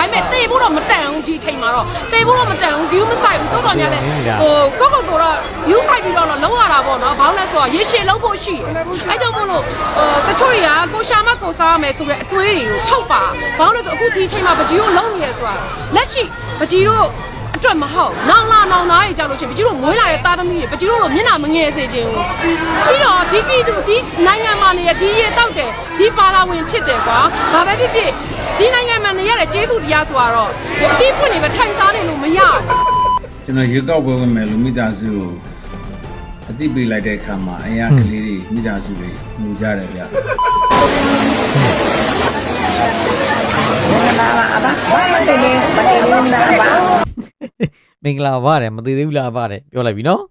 ဒါပေမဲ့တေဖို့တော့မတန်ဘူးဒီအချိန်မှာတော့တေဖို့တော့မတန်ဘူး view မဆိုင်ဘူးတော်တော်များလဲဟိုကိုကိုကိုတော့ view ဖိုက်ပြီးတော့လုံးရတာပေါ့နော်ဘာလို့လဲဆိုတော့ရေရှည်လုံးဖို့ရှိတယ်အဲကြောင့်မို့လို့ဟိုတချို့တွေကကိုရှာမကိုစားရမယ်ဆိုတဲ့အတွေးတွေကိုထုတ်ပါဘာလို့လဲဆိုအခုဒီအချိန်မှာပကြီးတို့လုံးနေရဆိုတာလက်ရှိပကြီးတို့အတွက်မဟုတ်နောင်လာနောင်သားတွေကြောက်လို့ရှိရင်ပကြီးတို့မွေးလာတဲ့သားသမီးတွေပကြီးတို့လိုမျက်နှာမငယ်စေခြင်းဘူးပြီးတော့ဒီပြည်သူဒီနိုင်ငံမှာနေရဒီရေတောက်တယ်ဒီပါလာဝင်ဖြစ်တယ်ကွာဘာပဲဖြစ်ဖြစ် ဒီနိုင်ငံမှာနေရတဲ့ကျေးဇူးတရားဆိုတော့ဟိုအတိအဖွင့်နေပဲထိုင်စားနေလို့မရဘူးကျွန်တော်ရွေးကောက်ပွဲဝင်မယ်လို့မိသားစုကိုအသိပေးလိုက်တဲ့အခါမှာအရာကလေးတွေမိသားစုတွေငူကြတယ်ဗျမင်္ဂလာပါတဲ့မသေးသေးဘူးလားပါတဲ့ပြောလိုက်ပြီနော်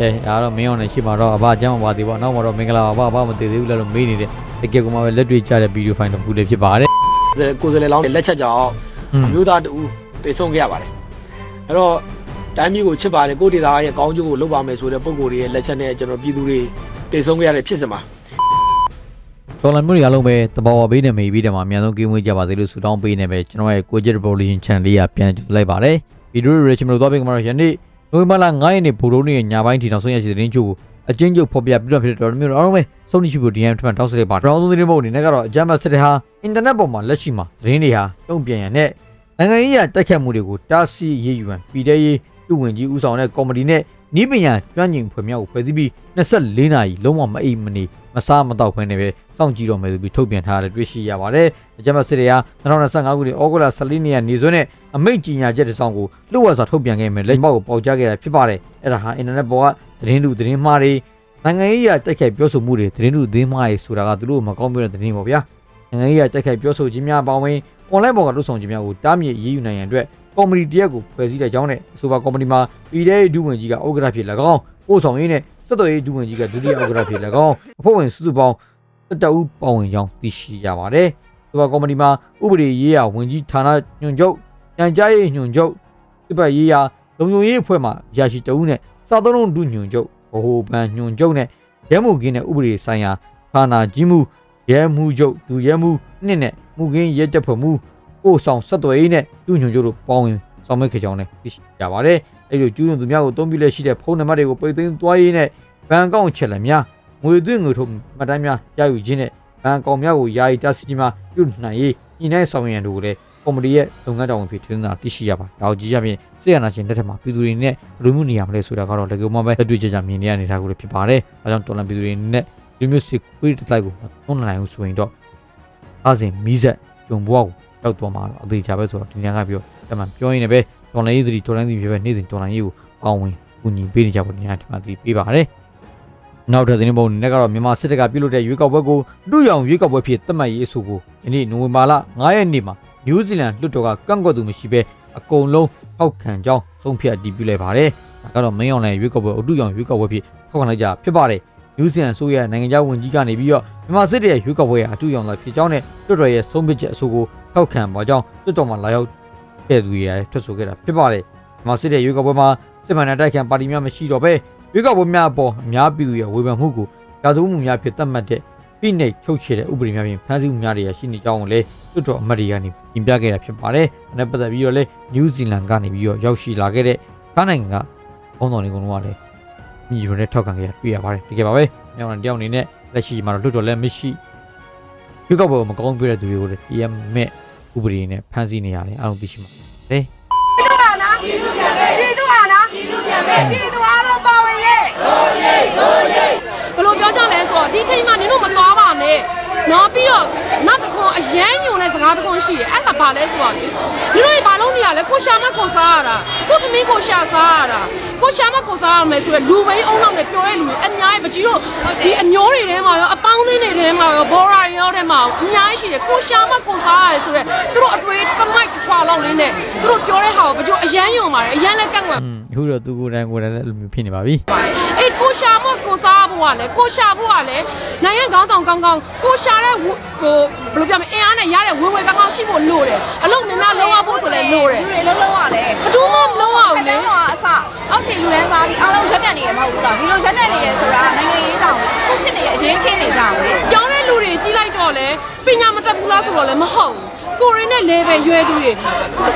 အဲဒါတော့မင်းအောင်နဲ့ရှိမှာတော့အဘအကျမ်းမပါသေးပါနောက်မှာတော့မင်္ဂလာပါအဘအဘမသေးသေးဘူးလားလို့မေးနေတဲ့တကယ်ကမှပဲလက်တွေ့ကြတဲ့ဗီဒီယိုဖိုင်တစ်ခုလေးဖြစ်ပါတယ်ကိုယ်စလဲလောင်းလက်ချက်ကြောင့်อืมအမျိုးသားတူတေဆုံးခဲ့ရပါတယ်အဲ့တော့တိုင်းပြည်ကိုချစ်ပါတယ်ကိုယ့်ဒေသရဲ့ကောင်းကျိုးကိုလုပ်ပါမယ်ဆိုတဲ့ပုံကိုယ်တွေရဲ့လက်ချက်နဲ့ကျွန်တော်ပြည်သူတွေတေဆုံးခဲ့ရတဲ့ဖြစ်စဉ်မှာ တော်လန်မျိုးတွေအားလုံးပဲတဘာဝဘေးနဲ့မေးပြီးတယ်မှာအများဆုံးကိမွေးကြပါသေးလို့ဆုတောင်းပေးနေပဲကျွန်တော်ရဲ့ Gojek Revolution Channel လေးကပြန်ကြည့်လိုက်ပါတယ်ဗီဒီယိုတွေကျွန်တော်တို့သွားပေးကြမှာယနေ့နိုဝင်ဘာလ9ရက်နေ့ဗိုလ်တော်နေ့ညပိုင်းထီနောက်ဆုံးရရှိတဲ့သတင်းချို့ကိုအချင်းချုပ်ဖော်ပြပြတော့ဖြစ်တဲ့တော်မျိုးအားလုံးပဲစုံနေရှိဖို့ DM ထမှတောင်းဆိုလိုက်ပါကျွန်တော်တို့သတင်းပုံအနေနဲ့ကတော့အကြမ်းဖက်စစ်တဲ့ဟာအင်တာနက်ပေါ်မှာလက်ရှိမှာသတင်းတွေဟာတုံ့ပြန်ရတဲ့နိုင်ငံရေးရတိုက်ခတ်မှုတွေကိုတားဆီးရေးယူရန်ပြည်ထရေးသူ့ဝင်ကြီးဦးဆောင်တဲ့ကော်မတီနဲ့ နီးပညာကျွမ်းကျင်ဖွဲ့များကိုဖွဲ့စည်းပြီး24နာရီလုံးဝမအိပ်မနေမစားမတော့ခွင့်နဲ့ပဲစောင့်ကြည့်တော့မယ်ဆိုပြီးထုတ်ပြန်ထားတဲ့တွေ့ရှိရပါတယ်။အကြမ်းဖက်စစ်တွေက2025ခုနှစ်ဩဂုတ်လ14ရက်နေ့နေစွဲနဲ့အမိန့်ကြီးညာချက်တစ်စောင်ကိုလှုပ်ဝက်စွာထုတ်ပြန်ခဲ့မယ်လက်မောက်ကိုပေါက်ကြားခဲ့တာဖြစ်ပါတယ်။အဲ့ဒါဟာအင်တာနက်ပေါ်ကသတင်းလူသတင်းမှားတွေနိုင်ငံရေးရတိုက်ခိုက်ပြောဆိုမှုတွေသတင်းလူသတင်းမှားတွေဆိုတာကသူတို့မကောင်းပြတဲ့သတင်းပေါ့ဗျာ။နိုင်ငံရေးရတိုက်ခိုက်ပြောဆိုခြင်းများပေါင်းဝင် online ပေါ်ကလှုပ်ဆောင်ခြင်းများကိုတားမြစ်ရေးယူနိုင်ရန်အတွက် ကော်မတီတရက်ကိုဖွဲ့စည်းတဲ့ကြောင်းနဲ့အဆိုပါကော်မတီမှာပြည်ထောင်ဒုဝန်ကြီးကဥက္ကဋ္ဌဖြစ်၎င်းပို့ဆောင်ရေးနဲ့စက်တော်ရေးဒုဝန်ကြီးကဒုတိယဥက္ကဋ္ဌဖြစ်၎င်းအဖွဲ့ဝင်စုစုပေါင်းတတအူးပါဝင်ကြောင်းသိရှိရပါတယ်။ဆိုပါကော်မတီမှာဥပဒေရေးရာဝန်ကြီးဌာနညွှန်ချုပ်၊ညံကြားရေးညွှန်ချုပ်၊စစ်ပတ်ရေးရာလုံခြုံရေးအဖွဲ့မှရရှိတအူးနဲ့စာသုံးလုံးဒုညွှန်ချုပ်ဗဟိုဘဏ်ညွှန်ချုပ်နဲ့ရဲမှုကင်းတဲ့ဥပဒေဆိုင်ရာဌာနကြီးမှုရဲမှုချုပ်ဒုရဲမှုနှစ်နဲ့မှုကင်းရဲတပ်ဖွဲ့မှု ပို့ဆောင်ဆက်သွယ်ရေးနဲ့ဒုညွှန်ချုပ်တို့ပေါင်းဝင်ဆောင်ရွက်ခဲ့ကြောင်းလည်းသိရှိရပါတယ်။အဲဒီလိုကျူးလွန်သူများကိုအသုံးပြုလက်ရှိတဲ့ဖုန်းနံပါတ်တွေကိုပိတ်သိမ်းသွားရေးနဲ့ဘဏ်အကောင့်ချက်လက်များငွေသွင်းငွေထုတ်မှတ်တမ်းများရယူခြင်းနဲ့ဘဏ်အကောင့်များကိုယာယီတားဆီးခြင်းများပြုနိုင်ရေးညှိနှိုင်းဆောင်ရွက်ရန်တို့ကိုလည်းကော်မတီရဲ့လုပ်ငန်းတောင်းဖြစ်ထင်းတာသိရှိရပါတယ်။ဒါကိုကြည့်ရပြင်စေရနာရှင်လက်ထက်မှာပြည်သူတွေနဲ့ဘယ်လိုမျိုးနေရမလဲဆိုတာကတော့တကယ်မှပဲလက်တွေ့ကြကြမြင်နေရနေတာကိုလည်းဖြစ်ပါတယ်။အဲကြောင့်တော်လန်ပြည်သူတွေနဲ့ဒီမျိုးစစ်ခွေးတစ်လိုက်ကိုသွန်းနိုင်အောင်ဆိုရင်တော့အားစဉ်မီးဆက်ဂျုံဘွားကို ရောက်သွားမှာတော့အသေးချာပဲဆိုတော့ဒီညကပြောတမန်ပြောရင်းနဲ့ပဲတော်လန်ရေးသတိတော်လန်သတိဖြစ်ပဲနေ့စဉ်တော်လန်ရေးကိုပေါင်းဝင်ကူညီပေးနေကြဖို့နေရာဒီမှာဒီပေးပါတယ်။နောက်ထပ်သတင်းပုံနဲ့ကတော့မြန်မာစစ်တပ်ကပြုလုပ်တဲ့ရွေးကောက်ပွဲကိုလူရောင်ရွေးကောက်ပွဲဖြစ်သတ်မှတ်ရေးအဆိုကိုယနေ့နိုဝင်ဘာလ9ရက်နေ့မှာနယူးဇီလန်လွှတ်တော်ကကန့်ကွက်သူမရှိဘဲအကုန်လုံးထောက်ခံကြောင်းဆုံးဖြတ်အတည်ပြုလိုက်ပါတယ်။ဒါကတော့မင်းအောင်လှိုင်ရွေးကောက်ပွဲအတူရောင်ရွေးကောက်ပွဲဖြစ်ထောက်ခံလိုက်ကြဖြစ်ပါတယ်။နယူးဇီလန်ဆိုရနိုင်ငံခြားဝန်ကြီးကနေပြီးတော့မြန်မာစစ်တပ်ရဲ့ရွေးကောက်ပွဲအတူရောင်လာဖြစ်ကြောင်းနဲ့လွှတ်တော်ရဲ့ဆုံးဖြတ်ချက်အဆိုကို ထောက်ခံပါကြောင်းလွှတ်တော်မှာလာရောက်ခဲ့သူတွေထွက်ဆိုခဲ့တာဖြစ်ပါတယ်။မြန်မာစစ်တပ်ရွေးကောက်ပွဲမှာစစ်မှန်တဲ့တိုက်ခံပါတီများမရှိတော့ဘဲရွေးကောက်ပွဲများအပေါ်အများပြည်သူရဲ့ဝေဖန်မှုကိုရာဇဝတ်မှုများဖြစ်သတ်မှတ်တဲ့ဖိနှိပ်ချုပ်ချယ်တဲ့ဥပဒေများဖြင့်ဖမ်းဆီးမှုများတွေရရှိနေကြောင်းကိုလည်းလွှတ်တော်အမတ်တွေကနေပြင်ပြခဲ့တာဖြစ်ပါတယ်။ဒါနဲ့ပတ်သက်ပြီးတော့လည်းနယူးဇီလန်ကနေပြီးတော့ရောက်ရှိလာခဲ့တဲ့ဖားနိုင်ငံကခေါင်းဆောင်တွေကတော့လည်းညီရုံနဲ့ထောက်ခံခဲ့ရတွေ့ရပါတယ်။တကယ်ပါပဲ။မြောင်တယောက်အနေနဲ့လက်ရှိမှာတော့လွှတ်တော်လည်းမရှိရွေးကောက်ပွဲကိုမကောင်းပြတဲ့သူတွေကိုလည်း PM မဲ့ ဥပဒေနဲ့ဖမ်းဆီးနေရတယ်အားလုံးသိရှိမှာ။ဟဲ့ပြည်သူဟာလားပြည်သူပြန်ပဲပြည်သူဟာလားပြည်သူပြန်ပဲပြည်သူအားလုံးပါဝင်ရဲ့ဒိုးရိတ်ဒိုးရိတ်ဘယ်လိုပြောကြလဲဆိုတော့ဒီချိန်မှာနင်တို့မသွားပါနဲ့ နော်ပြီးတော့နောက်တစ်ခွန်အရန်ညုံတဲ့စကားတစ်ခွန်ရှိတယ်အဲ့ဒါဘာလဲဆိုတော့နင်တို့ဘာလုံးနေရလဲကိုရှာမကိုစားရတာကိုသမီးကိုရှာစားရတာကိုရှာမကိုစားရမယ်ဆိုရယ်လူပိန်းအုံနောက်နဲ့ပြောရဲလူတွေအများကြီးပကြီးတို့ဒီအမျိုးတွေထဲမှာရောအပေါင်းအသင်းတွေထဲမှာရောဘောရာရောထဲမှာအများကြီးရှိတယ်ကိုရှာမကိုစားရတယ်ဆိုရယ်သူတို့အတွေ့တမိုက်တစ်ထွာလောက်လေးနဲ့သူတို့ပြောတဲ့ဟာကိုပကြီးအရန်ယုံပါတယ်အရန်လည်းကန့်ကွက်อืมအခုတော့သူကိုယ်တိုင်ကိုယ်တိုင်လည်းအဲ့လိုမျိုးဖြစ်နေပါပြီအေးကိုရှာမကိုစား ဖဖို့ကလည်းကိုရှာဖို့ကလည်းနိုင်ငံကောင်းဆောင်ကောင်းကောင်းကိုရှာတဲ့ဟိုဘယ်လိုပြောမလဲအင်အားနဲ့ရတဲ့ဝင်ဝင်ကောင်းကောင်းရှိဖို့လိုတယ်အလုံးများများလုံးဝဖို့ဆိုလည်းလိုတယ်လူတွေလုံးလုံးရတယ်ဘယ်သူမှမလုံးဝဘူးလေခက်တော့အစအောက်ခြေလူတန်းစားပြီးအားလုံးရက်တက်နေရမဟုတ်ဘူးလားဒီလိုရက်တက်နေရဆိုတာနိုင်ငံရေးကြောင့်ခုဖြစ်နေရအရင်ခင်းနေကြအောင်လေပြောင်းတဲ့လူတွေကြီးလိုက်တော့လေပညာမတတ်ဘူးလားဆိုတော့လည်းမဟုတ်ဘူး ကိုရင်းနဲ့ level ရွယ်သူတွေဟို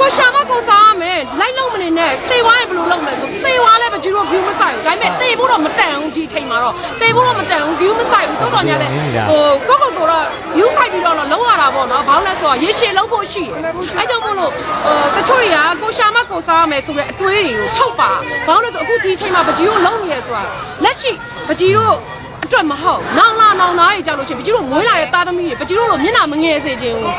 ကိုရှာမကိုစားရမယ်လိုက်လုံးမနေနဲ့တေဝါရင်ဘယ်လိုလုပ်မလဲဆိုတေဝါလည်းပကြည့်တော့ view မဆိုင်ဘူးဒါပေမဲ့တေဖို့တော့မတန်ဘူးဒီအချိန်မှာတော့တေဖို့တော့မတန်ဘူး view မဆိုင်ဘူးတော်တော်များလဲဟိုကိုကိုကိုတော့ view ဆိုင်ပြီးတော့လုံးရတာပေါ့နော်ဘာလို့လဲဆိုတော့ရေရှည်လုံးဖို့ရှိတယ်အဲကြောင့်မို့လို့ဟိုတချို့တွေကကိုရှာမကိုစားရမယ်ဆိုတဲ့အတွေးတွေကိုထုတ်ပါဘာလို့လဲဆိုအခုဒီအချိန်မှာပကြည့်တော့လုံးနေရဆိုတာလက်ရှိပကြည့်တော့ အတွက်မဟုတ်နောင်လာနောင်သားတွေကြောက်လို့ရှိရင်ပကြီးတို့မွေးလာတဲ့သားသမီးတွေပကြီးတို့လိုမျက်နှာမငယ်စေခြင်းဘူး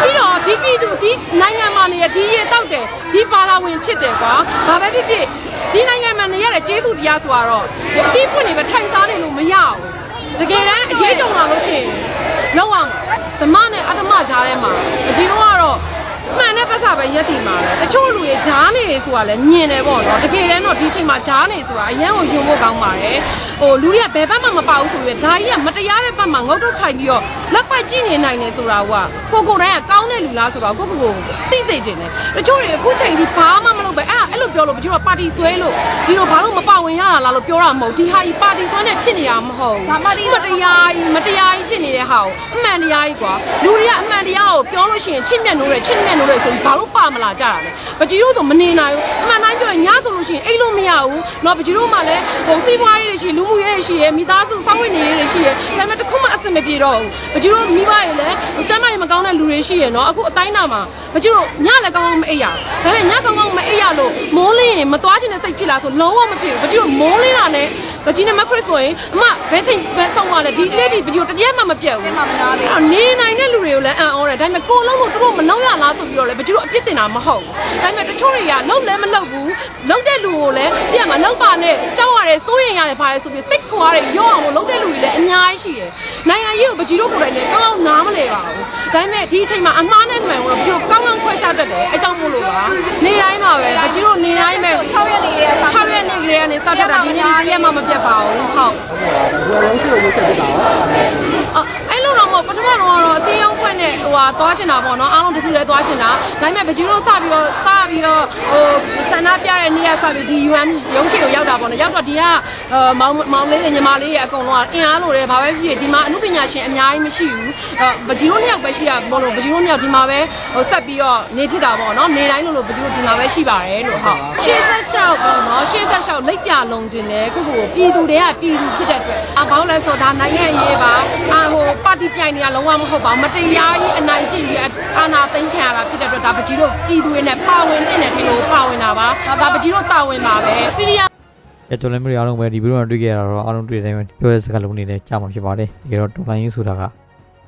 ပြီးတော့ဒီပြည်သူဒီနိုင်ငံမှာနေရဒီရေတောက်တယ်ဒီပါလာဝင်ဖြစ်တယ်ကွာဘာပဲဖြစ်ဖြစ်ဒီနိုင်ငံမှာနေရတဲ့ကျေးဇူးတရားဆိုတော့ဟိုအတိအပွင့်တွေပဲထိုင်စားနေလို့မရဘူးတကယ်တမ်းအရေးကြုံလာလို့ရှိရင်လောက်အောင်ဓမ္မနဲ့အတ္တမကြားထဲမှာအကြီးတို့ကတော့ မှန်တဲ့ဘက်ကပဲရက်တည်မှာပဲတချို့လူတွေဂျားနေတယ်ဆိုတာလည်းမြင်တယ်ပေါ့နော်တကယ်တမ်းတော့ဒီချိန်မှာဂျားနေဆိုတာအရန်ကိုယုံဖို့ကောင်းပါတယ်ဟိုလူတွေကဘယ်ဘက်မှမပါဘူးဆိုပြီးဒါကြီးကမတရားတဲ့ဘက်မှာငုတ်တုတ်ထိုင်ပြီးတော့လက်ပိုက်ကြည့်နေနိုင်တယ်ဆိုတာကကိုကိုတိုင်းကကောင်းတဲ့လူလားဆိုတော့ကိုကိုကိုသိစေချင်တယ်တချို့တွေအခုချိန်ဒီဘာမှမလုပ်ပဲအဲ့အဲ့ လိုပြောလို့ပချို့ကပါတီဆွဲလို့ဒီလိုဘာလို့မပါဝင်ရတာလားလို့ပြောတာမဟုတ်ဒီဟာကြီးပါတီဆွဲနဲ့ဖြစ်နေတာမဟုတ်ဘူး ဒါပါတီ မတရားကြီးမတရားကြီးဖြစ်နေတဲ့ဟာကိုအမှန်တရားကြီးကွာလူတွေကအမှန်တရားကိုပြောလို့ရှိရင်ချစ်မြတ်နိုးတယ်ချစ်မြတ်နိုးတယ်ဆိုပြီးဘာလို့ပါမလာကြတာလဲပကြီးတို့ဆိုမနေနိုင်ဘူးအမှန်တိုင်းပြောရင်ညဆိုလို့ရှိရင်အိတ်လို့မရဘူးเนาะပကြီးတို့မှလည်းဟိုစီးပွားရေးတွေရှိလူမှုရေးတွေရှိရမိသားစုစောင့်ဝင်နေရေးတွေရှိရဒါပေမဲ့တစ်ခုမှအဆင်မပြေတော့ဘူးပကြီးတို့မိဘတွေလည်းကျမ်းမာရေးမကောင်းတဲ့လူတွေရှိရเนาะအခုအတိုင်းနာမှာပကြီးတို့ညလည်းကောင်းကောင်းမအိပ်ရဘူးဒါပေမဲ့ညကောင်းကောင်းမအိပ်ရလို့ မိုးလင်းရင်မသွားချင်တဲ့စိတ်ဖြစ်လာဆိုလုံးဝမဖြစ်ဘူးပကြီးတို့မိုးလင်းတာနဲ့ ပကြီးနဲ့မခရစ်ဆိုရင်အမဘယ်ချိန်ပဲဆုံးသွားလဲဒီနေ့ဒီပကြီးတို့တပြက်မှမပြတ်ဘူးအဲ့မှာမနာလေအဲ့တော့နေနိုင်တဲ့လူတွေကိုလည်းအံ့ဩတယ်ဒါပေမဲ့ကိုလုံးလို့သူတို့မလုံးရလားဆိုပြီးတော့လည်းဘယ်သူတို့အပြစ်တင်တာမဟုတ်ဘူးဒါပေမဲ့တချို့တွေကလုံးလည်းမလုံးဘူးလုံးတဲ့လူကိုလည်းပြက်မှာလုံးပါနဲ့ကြောက်ရတယ်စိုးရင်ရတယ်ပါလေဆိုပြီးစိတ်ခွာတယ်ရော့အောင်လို့လုံးတဲ့လူတွေလည်းအများကြီးရှိတယ်နိုင်ငံရေးကိုဘယ်သူတို့ကိုယ်တိုင်လည်းကောင်းကောင်းနားမလဲပါဘူးဒါပေမဲ့ဒီအချိန်မှာအမှားနဲ့မှန်တော့ဘယ်သူတို့ကောင်းကောင်းခွဲခြားတတ်တယ်အကြောင်းမို့လို့ပါနေတိုင်းမှာပဲဘယ်သူတို့နေတိုင်းပဲ6ရက်နေတည်းကစ6ရက်နေကလေးကနေစတတ်တာဒီနေ့ဒီရက်မှမပြတ်ပါဘူးဟုတ်အော်အဲ့လိုတော့မဟုတ် ပထမတော့ကတော့အစည်းအရုံးဖွင့်နဲ့ဟိုဟာသွားချင်တာပေါ့နော်အားလုံးတစုလဲသွားချင်တာဒါပေမဲ့ဗကြီးတို့စပြီးတော့စပြီးတော့ဟိုဆန္ဒပြတဲ့နေ့ကစပြီးဒီ UN ရုံးရှိကိုရောက်တာပေါ့နော်ရောက်တော့ဒီကမောင်မောင်လေးညီမလေးရဲ့အကုန်လုံးကအင်အားလိုတယ်ဘာပဲဖြစ်ဖြစ်ဒီမှာအမှုပညာရှင်အများကြီးမရှိဘူးဗကြီးတို့နှစ်ယောက်ပဲရှိရပေါ့လို့ဗကြီးတို့နှစ်ယောက်ဒီမှာပဲဟိုဆက်ပြီးတော့နေဖြစ်တာပေါ့နော်နေတိုင်းလို့လို့ဗကြီးတို့ဒီမှာပဲရှိပါတယ်လို့ဟုတ်ရှေ့ဆက်လျှောက်ပေါ့နော်ရှေ့ဆက်လျှောက်လက်ပြလုံးခြင်းတယ်ကိုကိုကိုပြည်သူတွေကပြည်သူဖြစ်တဲ့အတွက်အဘောင်းလဲဆိုဒါနိုင်ငံရေးပါအာဟိုပါတီပြိုင်တွေကလုံးဝမဟုတ်ပါဘူးမတရားကြီးအနိုင်ကျင့်ပြီးအာဏာသိမ်းခံရတာဖြစ်တဲ့အတွက်ဒါပကြီးတို့ပြည်သူတွေနဲ့ပါဝင်တဲ့နယ်ဒီလိုပါဝင်တာပါဒါပကြီးတို့တာဝန်ပါပဲစီရီယာအဲတော်လည်းမျိုးအားလုံးပဲဒီဗီဒီယိုမှာတွေ့ခဲ့ရတာတော့အားလုံးတွေ့တဲ့အတိုင်းပဲပြောတဲ့စကားလုံးတွေနဲ့ကြားမှာဖြစ်ပါတယ်တကယ်တော့တော်လိုင်းရေးဆိုတာက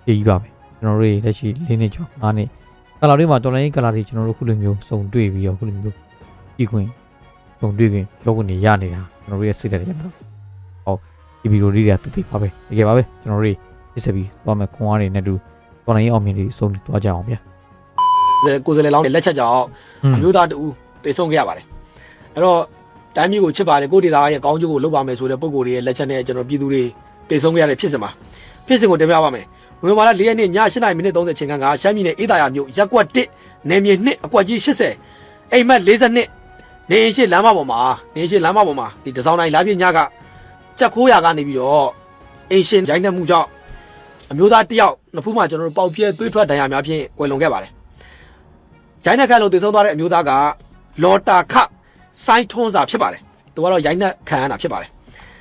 ရေးကြီးပါပဲကျွန်တော်တို့တွေလက်ရှိ၄နှစ်ကျော်၅နှစ်ကလာတွေမှာတော်လိုင်းရေးကလာတွေကျွန်တော်တို့ခုလိုမျိုးစုံတွေ့ပြီးတော့ခုလိုမျိုးကြည့်ခွင့်စုံတွေ့ခွင့်ပြောခွင့်တွေရနေတာကျွန်တော်တို့ရဲ့စိတ်ဓာတ်တွေကတော့ဟောဒီဗီဒီယိုလေးတွေကတည်တည်ပါပဲတကယ်ပါပဲကျွန်တော်တို့ တွေစစ်ဆက်ပြီးသွားမယ်ခွန်အားတွေနဲ့တူတော်လိုင်းရေးအောင်မြင်တွေစုံသွားကြအောင်ဗျာကိုယ်စားလှယ်လောင်းလက်ချက်ကြောင့်အမျိုးသားတူတေဆုံးခဲ့ရပါတယ်အဲ့တော့တိုင်းပြည်ကိုချစ်ပါတယ်ကိုဒေသရဲ့ကောင်းကျိုးကိုလုပ်ပါမယ်ဆိုတဲ့ပုံကိုယ်တွေရဲ့လက်ချက်နဲ့ကျွန်တော်ပြည်သူတွေတေဆုံးခဲ့ရတဲ့ဖြစ်စဉ်မှာဖြစ်စဉ်ကိုတင်ပြပါမယ်ဝင်မာလာ၄ရက်နေ့ည8:30မိနစ်30ချိန်ခန့်ကရှမ်းပြည်နယ်အေးသာယာမြို့ရက်ကွက်1နယ်မြေ2အကွက်ကြီး80အိမ်မက်42နေရင်ရှိလမ်းမပေါ်မှာနေရင်ရှိလမ်းမပေါ်မှာဒီတစောင်းတိုင်းလာပြည့်ညကချက်ခိုးရကနေပြီးတော့အင်ရှင်ရိုင်းနှက်မှုကြောင့် အမျိုးသားတစ်ယောက်နှစ်ဖူးမှကျွန်တော်တို့ပေါက်ပြဲသွေးထွက်ဒဏ်ရာများဖြင့်ကွယ်လွန်ခဲ့ပါတယ်ရိုင်းနှက်ခန့်လို့တည်ဆုံးသွားတဲ့အမျိုးသားကလော်တာခဆိုင်းထွန်းစာဖြစ်ပါတယ်။သူကတော့ရိုင်းနှက်ခံရတာဖြစ်ပါတယ်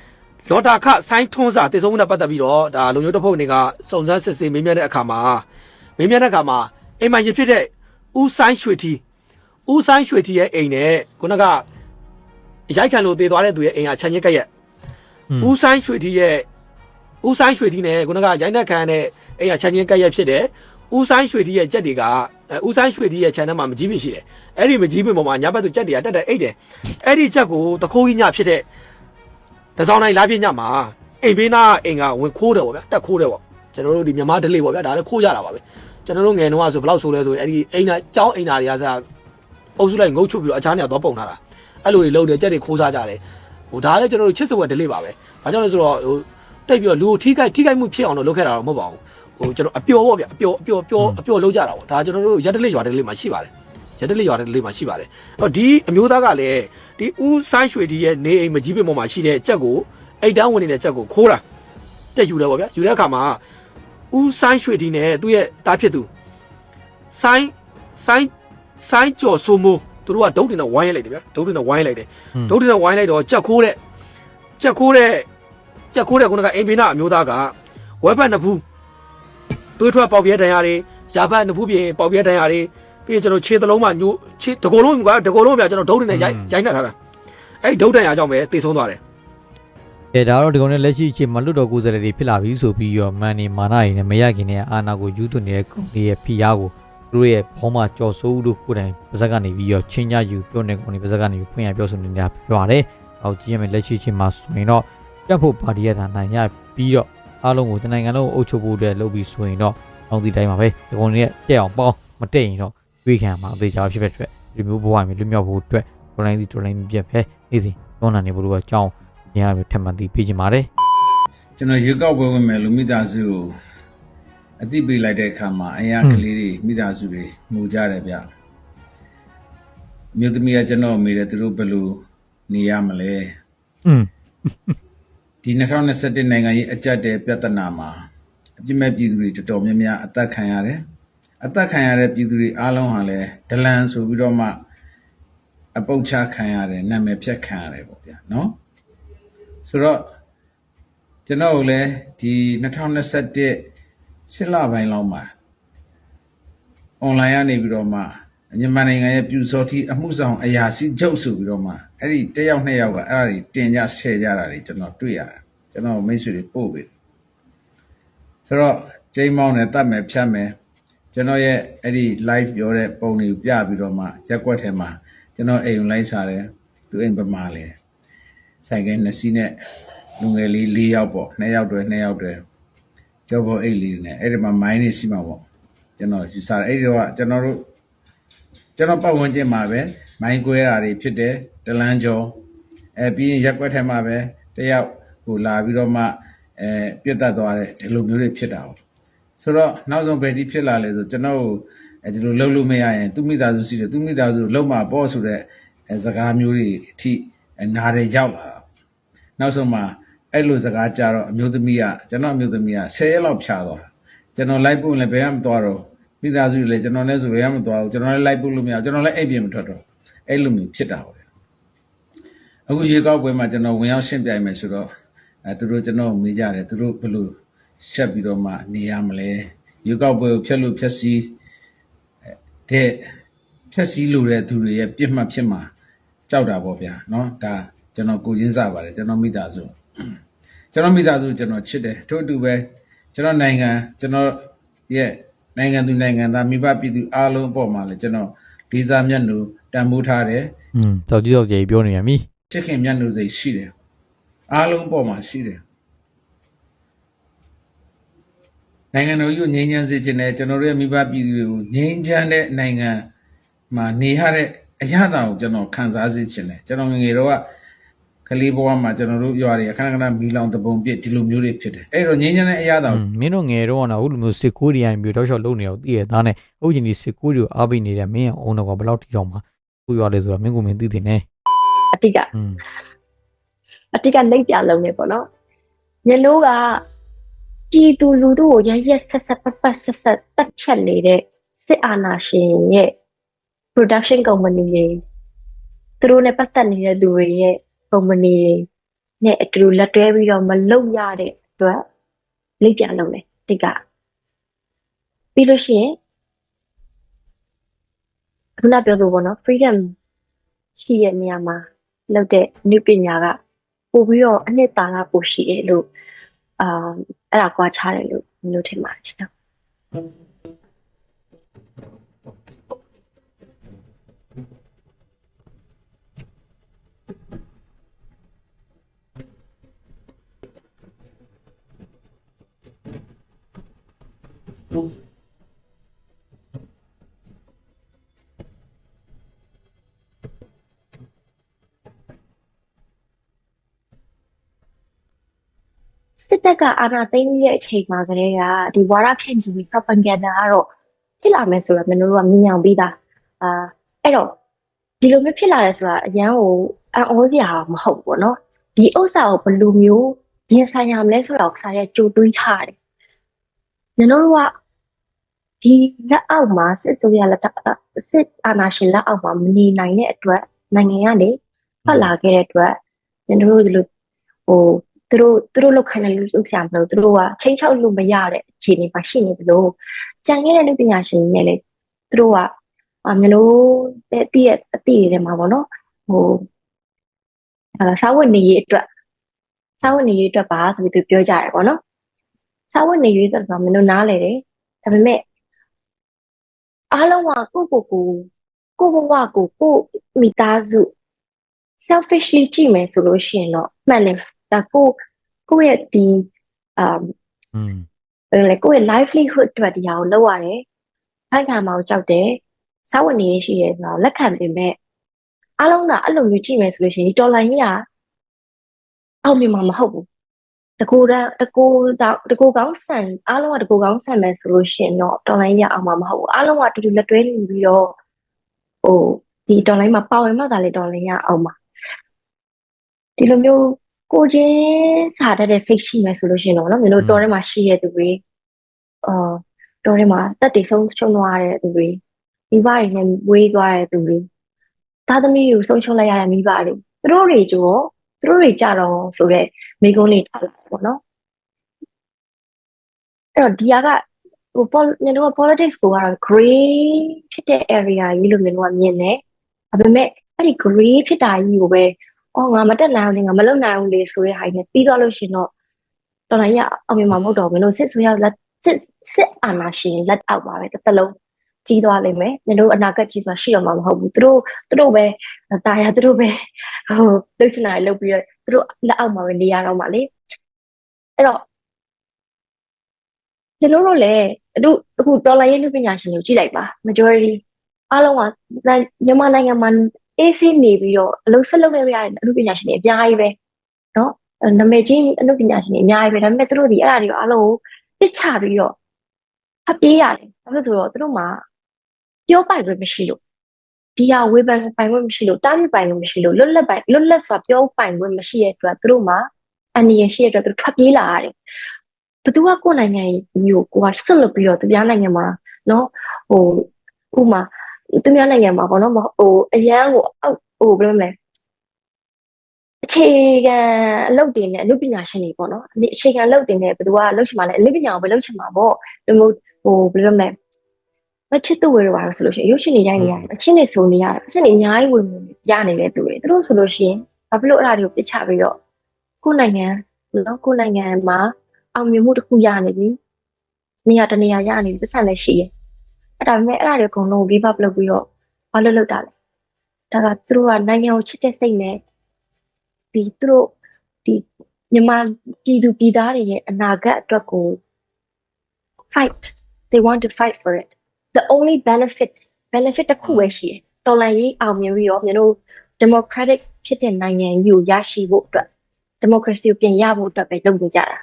။လော်တာခဆိုင်းထွန်းစာတည်ဆုံးမှုနဲ့ပတ်သက်ပြီးတော့ဒါလူမျိုးတစ်ဖုတ်တွေကစုံစမ်းစစ်ဆေးမေးမြန်းတဲ့အခါမှာမေးမြန်းတဲ့အခါမှာအိမ်မကြီးဖြစ်တဲ့ဦးဆိုင်ရွှေထီဦးဆိုင်ရွှေထီရဲ့အိမ်နဲ့ခုနကရိုက်ခံလို့တည်သွားတဲ့သူရဲ့အိမ်ကခြံရစ်ကက်ရက်ဦးဆိုင်ရွှေထီရဲ့ ဦးဆိုင်ရွှေထီနဲ့ခုနကရိုင်းနှက်ခံရတဲ့အိမ်ကခြံရစ်ကက်ရက်ဖြစ်တယ်။ဦးဆိုင်ရွှေထီရဲ့ကြက်တွေကအဲဦးဆိုင်ရွှေထီရဲ့ channel မှာမကြီးပင်ရှိတယ်။အဲ့ဒီမကြီးပင်ပေါ်မှာညဘက်သူကြက်တွေကတက်တက်အိတ်တယ်။အဲ့ဒီကြက်ကိုတခိုးကြီးညဖြစ်တဲ့တစောင်းတိုင်းလာပြည့်ညမှာအိမ်ဘေးနာအိမ်ကဝင်ခိုးတယ်ပေါ့ဗျာတက်ခိုးတယ်ပေါ့ကျွန်တော်တို့ဒီမြန်မာဒလေးပေါ့ဗျာဒါလည်းခိုးရတာပါပဲကျွန်တော်တို့ငယ်တုန်းကဆိုဘယ်လောက်ဆိုလဲဆိုရင်အဲ့ဒီအိမ်နာကြောင်းအိမ်နာတွေကစားအုပ်စုလိုက်ငုတ်ချုပ်ပြီးတော့အခြားနေရာတော့ပုံထားတာအဲ့လိုတွေလုပ်တယ်ကြက်တွေခိုးစားကြတယ်ဟိုဒါလည်းကျွန်တော်တို့ချစ်စပွဲ delay ပါပဲဘာကြောင့်လဲဆိုတော့ဟို တိတ်ပြီးတော့လူကိုထိခိုက်ထိခိုက်မှုဖြစ်အောင်တော့လုပ်ခဲ့တာတော့မဟုတ်ပါဘူးဟိုကျွန်တော်အပျော်ပေါ့ဗျအပျော်အပျော်အပျော်အပျော်လုပ်ကြတာပေါ့ဒါကျွန်တော်တို့ရက် delay ရွာ delay မှာရှိပါတယ်ရက် delay ရွာ delay မှာရှိပါတယ်အဲ့တော့ဒီအမျိုးသားကလည်းဒီဦးဆိုင်ရွှေဒီရဲ့နေအိမ်မကြီးပင်ပေါ်မှာရှိတဲ့ကြက်ကိုအိတ်တန်းဝင်နေတဲ့ကြက်ကိုခိုးတာတက်ယူတယ်ပေါ့ဗျယူတဲ့အခါမှာဦးဆိုင်ရွှေဒီနဲ့သူ့ရဲ့တားဖြစ်သူဆိုင်းဆိုင်းဆိုင်းကျော်ဆိုမိုးသူတို့ကဒုတ်တင်နဲ့ဝိုင်းရိုက်လိုက်တယ်ဗျာဒုတ်တင်နဲ့ဝိုင်းရိုက်လိုက်တယ်ဒုတ်တင်နဲ့ဝိုင်းလိုက်တော့ကြက်ခိုးတဲ့ကြက်ခိုးတဲ့ ကြက်ခိုးတဲ့ခုနကအင်ပီနာအမျိုးသားကဝက်ဘတ်နှစ်ဖူးတွေးထွက်ပေါက်ပြဲတန်ရာတွေရာဘတ်နှစ်ဖူးပြင်ပေါက်ပြဲတန်ရာတွေပြီးရင်ကျွန်တော်ခြေသလုံးမှညိုခြေတကောလုံးကတကောလုံးပြကျွန်တော်ဒုတ်တင်နဲ့ရိုက်ရိုက်နှက်ထားတာအဲ့ဒီဒုတ်တန်ရာကြောင့်ပဲတေဆုံးသွားတယ်ကဲဒါတော့ဒီကောင်နဲ့လက်ရှိအချိန်မှာလွတ်တော်ကိုယ်စားလှယ်တွေဖြစ်လာပြီဆိုပြီးတော့မန်နေမာနာတွေနဲ့မရခင်နဲ့အာနာကိုယူသွင်းနေတဲ့ကောင်တွေရဲ့ဖိအားကိုသူတို့ရဲ့ဘောမှာကြော်စိုးဦးတို့ကိုယ်တိုင်ပါဇက်ကနေပြီးတော့ချင်းကြယူပြောနေကောင်တွေပါဇက်ကနေဖွင့်ရပြောဆိုနေတာပြောရတယ်။အောက်ကြည့်ရမယ်လက်ရှိအချိန်မှာဆိုရင်တော့ တက်ဖို့ပါတီရတာနိုင်ရပြီးတော့အားလုံးကိုတနိုင်ငံလုံးအုပ်ချုပ်ဖို့အတွက်လုပ်ပြီးဆိုရင်တော့အောင်းစီတိုင်းပါပဲဒီကောင်တွေရဲ့တက်အောင်ပေါင်းမတက်ရင်တော့တွေးခံမှာအသေးချာဖြစ်ဖြစ်အတွက်ဒီမျိုးဘဝမျိုးလွတ်မြောက်ဖို့အတွက် online စီ online ပြက်ပဲနေ့စဉ်တွန်းလာနေဖို့တော့အကြောင်းညရထပ်မံသိပေးကြပါမယ်ကျွန်တော်ရွေးကောက်ပွဲဝင်မယ်လို့မိသားစုကိုအတိပေးလိုက်တဲ့အခါမှာအရာကလေးတွေမိသားစုတွေငိုကြတယ်ဗျမြို့သမီးကကျွန်တော်မေးတယ်သူတို့ဘယ်လိုနေရမလဲอืม ဒီ2021နိုင်ငံရေးအကြက်တဲ့ပြဿနာမှာအပြစ်မဲ့ပြည်သူတွေတော်တော်များများအသက်ခံရတယ်အသက်ခံရတဲ့ပြည်သူတွေအားလုံးဟာလည်းဒလန်ဆိုပြီးတော့မှအပုတ်ချခံရတယ်နာမည်ဖျက်ခံရတယ်ပေါ့ဗျာနော်ဆိုတော့ကျွန်တော်ကလည်းဒီ2021ရှစ်လပိုင်းလောက်မှာအွန်လိုင်းကနေပြီးတော့မှ မြန်မာနိုင်ငံရဲ့ပြူစောတိအမှုဆောင်အရာရှိချုပ်ဆိုပြီးတော့မှအဲ့ဒီတစ်ယောက်နှစ်ယောက်ကအဲ့ဒါတွေတင်ကြဆဲကြတာတွေကျွန်တော်တွေ့ရတယ်ကျွန်တော်မိတ်ဆွေတွေပို့ပြီဆိုတော့ကျိမ်းမောင်းနဲ့တတ်မယ်ဖြတ်မယ်ကျွန်တော်ရဲ့အဲ့ဒီ live ပြောတဲ့ပုံတွေကိုပြပြီးတော့မှရက်ကွက်ထဲမှာကျွန်တော်အိမ်လိုက်စားတယ်သူအိမ်ပမာလဲဆိုင်ကယ်နှစ်စီးနဲ့လူငယ်လေး၄ယောက်ပေါ့နှစ်ယောက်တွဲနှစ်ယောက်တွဲကျော်ပေါ်အိတ်လေးနဲ့အဲ့ဒီမှာမိုင်းနေရှိမှာပေါ့ကျွန်တော်ယူစားတယ်အဲ့ဒီတော့ကကျွန်တော်တို့ ကျွန်တော်ပတ်ဝန်းကျင်မှာပဲမိုင်းကွဲတာတွေဖြစ်တယ်တလန်းကျော်အဲပြီးရင်ရက်ကွက်ထဲမှာပဲတယောက်ဟိုလာပြီးတော့မှအဲပြတ်တက်သွားတယ်ဒီလိုမျိုးတွေဖြစ်တာပေါ့ဆိုတော့နောက်ဆုံးပဲကြီးဖြစ်လာလဲဆိုကျွန်တော်ကိုအဲဒီလိုလှုပ်လို့မရရင်သူမိသားစုရှိတယ်သူမိသားစုလုံမှာပေါ့ဆိုတဲ့အဲစကားမျိုးတွေအထိအဲနားတယ်ရောက်လာတာနောက်ဆုံးမှာအဲ့လိုစကားကြတော့အမျိုးသမီးကကျွန်တော်အမျိုးသမီးက10ရက်လောက်ဖြာသွားတာကျွန်တော်လိုက်ဖို့လည်းဘယ်မှမသွားတော့ မိသားစုတွေလည်းကျွန်တော်လည်းဆိုရမ်းမသွားဘူးကျွန်တော်လည်းလိုက်ပုတ်လို့မရဘူးကျွန်တော်လည်းအိပ်ပြင်မထွက်တော့အဲ့လိုမျိုးဖြစ်တာပေါ့ဗျာအခုရေကောက်ပွဲမှာကျွန်တော်ဝင်ရောက်ရှင်းပြိုင်မယ်ဆိုတော့အဲသူတို့ကျွန်တော်ကိုမေးကြတယ်သူတို့ဘယ်လိုရှက်ပြီးတော့မှနေရမလဲရေကောက်ပွဲကိုဖျက်လို့ဖျက်စီးတဲ့ဖျက်စီးလို့တဲ့သူတွေရဲ့ပြစ်မှတ်ဖြစ်မှာကြောက်တာပေါ့ဗျာเนาะဒါကျွန်တော်ကိုချင်းစားပါတယ်ကျွန်တော်မိသားစုကျွန်တော်မိသားစုကျွန်တော်ချစ်တယ်ထို့အတူပဲကျွန်တော်နိုင်ငံကျွန်တော်ရဲ့ နိုင်ငံသူနိုင်ငံသားမိဘပြည်သူအားလုံးအပေါ်မှာလည်းကျွန်တော်ဗီဇာမျက်နှာတန်ဖိုးထားတယ်อืมတောက်ကြည့်တောက်ကြည့်ပြောနေရမည်ချစ်ခင်မျက်နှာစိတ်ရှိတယ်အားလုံးအပေါ်မှာရှိတယ်နိုင်ငံတော်ကြီးကိုငြိမ်းချမ်းစေချင်တယ်ကျွန်တော်တို့ရဲ့မိဘပြည်သူတွေကိုငြိမ်းချမ်းတဲ့နိုင်ငံမှာနေရတဲ့အရသာကိုကျွန်တော်ခံစားစေချင်တယ်ကျွန်တော်ငယ်ငယ်တော့က ကလေးဘဝမှာကျွန်တော်တို့ရွာတွေအခဏခဏမီလောင်တပုံပြစ်ဒီလိုမျိုးတွေဖြစ်တယ်အဲ့တော့ငင်းချင်းတဲ့အရာတော်မင်းတို့ငယ်တော့ကတော့အခုလိုမျိုးစစ်ကိုရီးယားမျိုးတော့ရှော့လုံနေအောင်တည်ရသားနဲ့အုပ်ရှင်ဒီစစ်ကိုရီးကိုအားပေးနေတဲ့မင်းရဲ့အုံတော်ကဘယ်လောက်ထိတော့မှာကိုရွာလေဆိုတော့မင်းကိုမင်းသိတယ်နဲ့အတိကအတိကလက်ပြလုံးနေပေါ့နော်ညလို့ကပြည်သူလူထုကိုရရက်ဆက်ဆက်ပတ်ပတ်ဆက်ဆက်တတ်ချက်နေတဲ့စစ်အာဏာရှင်ရဲ့ production company တွေသူတို့နဲ့ပတ်သက်နေတဲ့သူတွေရဲ့ company တွေနဲ့အတူတူလက်တွဲပြီးတော့မလုပ်ရတဲ့အတွက်လိပ်ပြလုံးနေအတိတ်ကပြီးလို့ရှိရင်ခုနပြောလို့ပေါ့နော် freedom ရှိတဲ့နေရာမှာလုပ်တဲ့နည်းပညာကပို့ပြီးတော့အနှစ်သာရပိုရှိတယ်လို့အာအဲ့ဒါကွာခြားတယ်လို့မျိုးထင်ပါတယ်ရှင် စစ်တပ်ကအာဏာသိမ်းပြီးတဲ့အချိန်မှာကလေးကဒီဝါဒဖြန့်ချီပြီး propaganda ကတော့ဖြစ်လာမယ်ဆိုတော့မင်းတို့ကမြင်အောင်ပြီးသားအာအဲ့တော့ဒီလိုမျိုးဖြစ်လာတယ်ဆိုတာအရန်ကိုအံ့ဩစရာမဟုတ်ဘူးပေါ့နော်ဒီဥစ္စာကိုဘယ်လိုမျိုးရင်ဆိုင်ရမလဲဆိုတော့စားရကြိုတွေးထားတယ်မင်းတို့က ဒီလက်အောက်မှာစစ်ဆိုရလက်ထက်စစ်အာဏာရှင်လက်အောက်မှာမနေနိုင်တဲ့အတွက်နိုင်ငံကနေဖတ်လာခဲ့တဲ့အတွက်မင်းတို့ဒီလိုဟိုသူတို့သူတို့လောက်ခိုင်းတယ်လို့လုပ်ဆရာမလို့သူတို့ကချိန်ချောက်လို့မရတဲ့အခြေအနေမှာရှိနေတယ်လို့ကြံခဲ့တဲ့လူပညာရှင်တွေနဲ့လေသူတို့ကအမျိုးလို့တဲ့တည့်ရဲ့အတိတွေထဲမှာပေါ့နော်ဟိုအဲစာဝတ်နေရေးအတွက်စာဝတ်နေရေးအတွက်ပါဆိုပြီးသူပြောကြတယ်ပေါ့နော်စာဝတ်နေရေးဆိုတော့မင်းတို့နားလေတယ်ဒါပေမဲ့ အားလုံးကကိုယ့်ကိုယ်ကိုကိုယ့်ဘဝကိုကိုယ့်မိသားစု selfishly ကြည့်မယ်ဆိုလို့ရှိရင်တော့မှန်တယ်ဒါကိုကိုယ့်ရဲ့ဒီအမ်อืมဘယ်လိုလဲကိုယ့်ရဲ့ livelihood အတွက်တရားကိုလုပ်ရတယ်ဖိုက်ခံမအောင်ကြောက်တယ်စာဝတ်နေရရှိတယ်ဆိုတော့လက်ခံပေမဲ့အားလုံးကအဲ့လိုမျိုးကြည့်မယ်ဆိုလို့ရှိရင်တော်လိုင်းကြီးကအောင်မြင်မှာမဟုတ်ဘူး တကူတန်းတကူတော့တကူကောင်းဆန်အားလုံးကတကူကောင်းဆန်မယ်ဆိုလို့ရှိရင်တော့တော်လိုင်းကြီးကအောင်မှာမဟုတ်ဘူးအားလုံးကတူတူလက်တွဲနေပြီးတော့ဟိုဒီတော်လိုင်းမှာပါဝင်မှသာလေတော်လိုင်းရအောင်မှာဒီလိုမျိုးကိုချင်းစားတတ်တဲ့စိတ်ရှိမယ်ဆိုလို့ရှိရင်တော့နော်မင်းတို့တော်ထဲမှာရှိရတဲ့သူတွေအာတော်ထဲမှာတက်တေဆုံးချုံသွားတဲ့သူတွေမိဘတွေနဲ့ဝေးသွားတဲ့သူတွေသားသမီးတွေကိုဆုံးရှုံးလိုက်ရတဲ့မိဘတွေသူတို့တွေကြော သူတို့တွေကြတော့ဆိုတော့မိကုန်းလေးထားလာပေါ့နော်အဲ့တော့ဒီဟာကဟို pol မင်းတို့က politics ကိုကတော့ gray ဖြစ်တဲ့ area ကြီးလို့မင်းတို့ကမြင်တယ်ဒါပေမဲ့အဲ့ဒီ gray ဖြစ်တာကြီးကိုပဲအော်ငါမတက်နိုင်ဘူးလေငါမလုပ်နိုင်ဘူးလေဆိုတဲ့ဟာကြီးနဲ့ပြီးသွားလို့ရှရင်တော့တော်တော်ကြီးအောင်မြင်မှာမဟုတ်တော့ဘူးမင်းတို့စစ်ဆိုရလက်စစ်စစ်အာဏာရှင်လက်အောက်ပါပဲတစ်သက်လုံး ကြီးသွားလိမ့်မယ်မင်းတို့အနာဂတ်ကြီးဆိုတာရှိတော့မှာမဟုတ်ဘူးသူတို့သူတို့ပဲတာယာသူတို့ပဲဟိုလုပ်ချင်တာလုပ်ပြီးတော့သူတို့လက်အောက်မှာပဲနေရတော့မှာလေအဲ့တော့ကျွန်တော်တို့လည်းအခုအခုဒေါ်လာရေးလူပညာရှင်တွေကိုကြည့်လိုက်ပါ majority အားလုံးကမြန်မာနိုင်ငံမှာ အေးဆေးနေပြီးတော့အလုပ်ဆက်လုပ်နေရတဲ့အမှုပညာရှင်တွေအများကြီးပဲเนาะနာမည်ကြီးအမှုပညာရှင်တွေအများကြီးပဲဒါပေမဲ့သူတို့ဒီအဲ့ဒါတွေကိုအားလုံးကိုပစ်ချပြီးတော့ဖပ်ပြေးရတယ်ဘာလို့လဲဆိုတော့သူတို့မှာ ပြောပိုင်ခွင့်မရှိလို့ဒီဟာဝေဖန်ပိုင်ခွင့်မရှိလို့တားမြစ်ပိုင်ခွင့်မရှိလို့လွတ်လပ်ပိုင်လွတ်လပ်စွာပြောပိုင်ခွင့်မရှိတဲ့အတွက်သူတို့မှာအန္တရာယ်ရှိတဲ့အတွက်သူထွက်ပြေးလာရတယ်ဘသူကကိုယ်နိုင်ငံကြီးကိုကိုကဆက်လုပ်ပြီးတော့သူများနိုင်ငံမှာနော်ဟိုဥမာသူများနိုင်ငံမှာပေါ့နော်ဟိုအရန်ကိုဟိုဘယ်လိုမလဲအခြေခံအလုပ်တွေနဲ့အမှုပညာရှင်တွေပေါ့နော်အခြေခံအလုပ်တွေနဲ့ဘယ်သူကလုပ်ချင်မှလဲအမှုပညာကိုပဲလုပ်ချင်မှာပေါ့ဒီလိုဟိုဘယ်လိုမလဲ မချစ်သူဝေရပါလို့ဆိုလို့ရှိရင်ရုပ်ရှင်တွေရိုက်နေရတယ်အချင်းတွေစုံနေရတယ်အစ်နေအများကြီးဝင်ရနေတဲ့သူတွေသူတို့ဆိုလို့ရှိရင်ဘာဖြစ်လို့အဲ့ဒါတွေကိုပြစ်ချပြီးတော့ကိုယ်နိုင်ငံနော်ကိုယ်နိုင်ငံမှာအောင်မြင်မှုတစ်ခုရနေပြီနေရာတနေရာရနေပြီပတ်စံလည်းရှိတယ်အဲ့ဒါပေမဲ့အဲ့ဒါတွေအကုန်လုံးကို give up လုပ်ပြီးတော့ဘာလို့လုပ်တာလဲဒါကသူတို့ကနိုင်ငံကိုချစ်တဲ့စိတ်နဲ့ဒီသူတို့ဒီမြန်မာပြည်သူပြည်သားတွေရဲ့အနာဂတ်အတွက်ကို fight they want to fight for it the only benefit benefit တစ်ခုပဲရှိတယ်တော်လှန်ရေးအောင်မြင်ပြီးတော့မျိုးတို့ democratic ဖြစ်တဲ့နိုင်ငံကြီးကိုရရှိဖို့အတွက် democracy ကိုပြန်ရဖို့အတွက်ပဲလုပ်နေကြတာ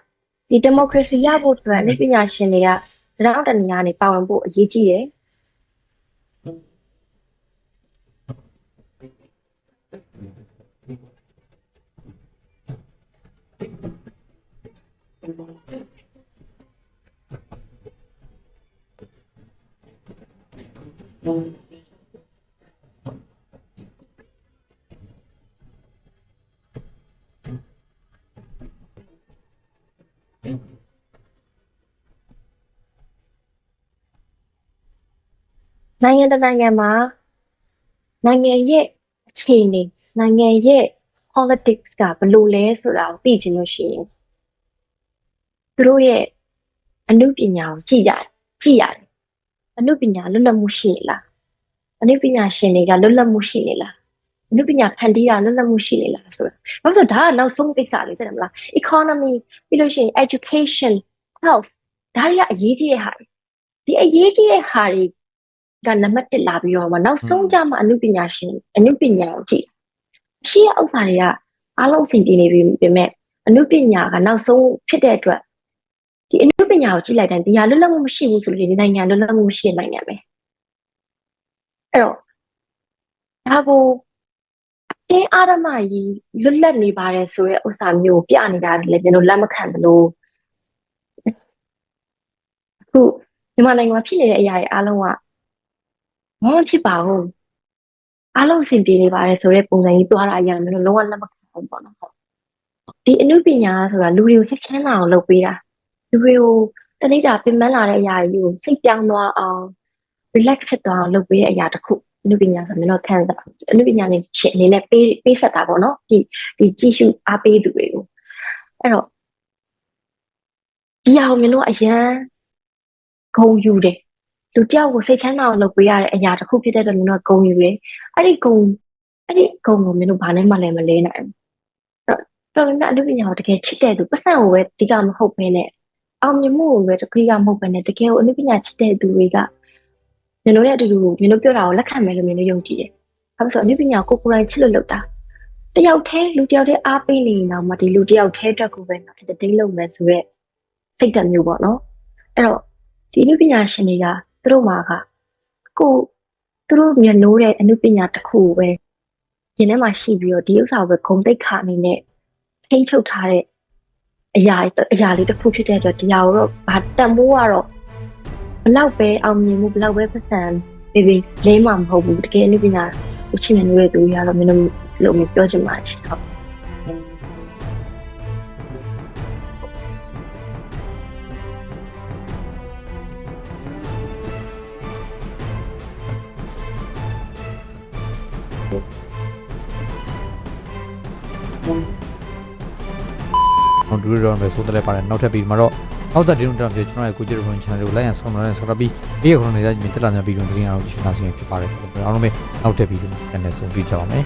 ဒီ democracy ရဖို့အတွက်အနည်းပညာရှင်တွေကတောင်တနေရာနေပါဝင်ဖို့အရေးကြီးတယ် နိုင်ငံတစ်နိုင်ငံမှာနိုင်ငံရဲ့အခြေအနေနိုင်ငံရဲ့ politics ကဘယ်လိုလဲဆိုတာကိုသိချင်လို့ရှိရင်သူတို့ရဲ့အမှုပညာကိုကြည့်ရတယ်ကြည့်ရတယ် အမှုပညာလွတ်လပ်မှုရှိနေလားအမှုပညာရှင်တွေကလွတ်လပ်မှုရှိနေလားအမှုပညာဖန်တီးတာလွတ်လပ်မှုရှိနေလားဆိုတာဘာလို့လဲဆိုတော့ဒါကနောက်ဆုံးကိစ္စလေးသိတယ်မလား economy ပြီးလို့ရှိရင် education health ဒါတွေကအရေးကြီးတဲ့ဟာတွေဒီအရေးကြီးတဲ့ဟာတွေကနံပါတ်1လာပြီးတော့မှနောက်ဆုံးကြမှာအနုပညာရှင်အနုပညာကိုကြည့်ရှိရဥစ္စာတွေကအားလုံးအဆင်ပြေနေပြီပြင်မဲ့အနုပညာကနောက်ဆုံးဖြစ်တဲ့အတွက် ဒီအနုပညာကိုကြည့်လိုက်တိုင်းတရားလွတ်လပ်မှုမရှိဘူးဆိုလို့ဒီနိုင်ငံလွတ်လပ်မှုမရှိတဲ့နိုင်ငံပဲအဲ့တော့ဒါကိုအတင်းအာရမကြီးလွတ်လပ်နေပါတယ်ဆိုတဲ့ဥစ္စာမျိုးကိုပြနေတာလည်းကျွန်တော်လက်မခံဘူးလို့အခုမြန်မာနိုင်ငံမှာဖြစ်နေတဲ့အရာတွေအားလုံးကဘာမှမဖြစ်ပါဘူးအားလုံးအဆင်ပြေနေပါတယ်ဆိုတဲ့ပုံစံကြီးတွားတာအရင်ကကျွန်တော်လုံးဝလက်မခံဘူးပေါ့နော်ဟုတ်ဒီအနုပညာဆိုတာလူတွေကိုစိတ်ချမ်းသာအောင်လုပ်ပေးတာ လူတွေကိုတနေ့တာပြင်ပန်းလာတဲ့အရာကြီးကိုစိတ်ပြောင်းသွားအောင် relax ဖြစ်သွားအောင်လုပ်ပေးတဲ့အရာတစ်ခုအနုပညာဆိုကျွန်တော်ခံစားအနုပညာနဲ့ရှင်အနေနဲ့ပေးပေးဆက်တာပေါ့နော်ဒီဒီကြည့်ရှုအားပေးသူတွေကိုအဲ့တော့ဒီအရာကိုကျွန်တော်အရန်ဂုဏ်ယူတယ်လူတယောက်ကိုစိတ်ချမ်းသာအောင်လုပ်ပေးရတဲ့အရာတစ်ခုဖြစ်တဲ့အတွက်ကျွန်တော်ဂုဏ်ယူတယ်အဲ့ဒီဂုဏ်အဲ့ဒီဂုဏ်ကိုကျွန်တော်ဘာနဲ့မှလည်းမလဲနိုင်ဘူးအဲ့တော့တော်တော်များများအနုပညာကိုတကယ်ချစ်တဲ့သူပတ်စံကိုပဲအဓိကမဟုတ်ဘဲနဲ့ အောင်မြင်မှုကိုပဲတတိကမဟုတ်ဘဲနဲ့တကယ်ကိုအနုပညာချစ်တဲ့သူတွေကမြင်လို့တဲ့အတူတူမြင်လို့ပြောတာကိုလက်ခံမယ်လို့မြင်လို့ယုံကြည်တယ်။ဘာလို့လဲဆိုတော့အနုပညာကိုကိုယ်ကိုယ်တိုင်ချစ်လို့လုပ်တာ။တယောက်တည်းလူတယောက်တည်းအားပေးနေရင်တော့မှဒီလူတယောက်တည်းအတွက်ကိုပဲတော့ entertain လုပ်မယ်ဆိုရက်စိတ်ဓာတ်မျိုးပေါ့နော်။အဲ့တော့ဒီအနုပညာရှင်တွေကသူတို့မှာကကိုယ်သူတို့မျက်နှိုးတဲ့အနုပညာတစ်ခုကိုပဲရင်ထဲမှာရှိပြီးတော့ဒီဥစ္စာကိုပဲဂုံတိတ်ခါအနေနဲ့ထိန်းချုပ်ထားတဲ့ အရာအရာလေးတစ်ခုဖြစ်တဲ့အတွက်တရားကိုတော့ဗာတန်မိုးကတော့ဘလောက်ပဲအောင်မြင်မှုဘလောက်ပဲပတ်စံပေးပေးလေးမှမဟုတ်ဘူးတကယ်အနုပညာကိုချစ်မြင်နေတဲ့သူတွေကတော့မင်းတို့လို့မျိုးပြောချင်ပါတယ်ရှင်ဟုတ် ကျွန်တော်တို့တော့လည်းဆိုတယ်ပါတယ်နောက်ထပ်ပြီးမှာတော့နောက်သက်ဒီလိုတော့ပြောကျွန်တော်ရဲ့ကိုကြည့်ရတဲ့ channel ကို like and subscribe နဲ့ subscribe ပြီးဒီခုနှစ်နေ့ကျရင်တက်လာတဲ့ဗီဒီယိုတွေအားလုံးကြည့်ရှုနိုင်စေဖြစ်ပါတယ်အားလုံးပဲနောက်ထပ်ဗီဒီယိုနဲ့ဆုံတွေ့ကြပါမယ်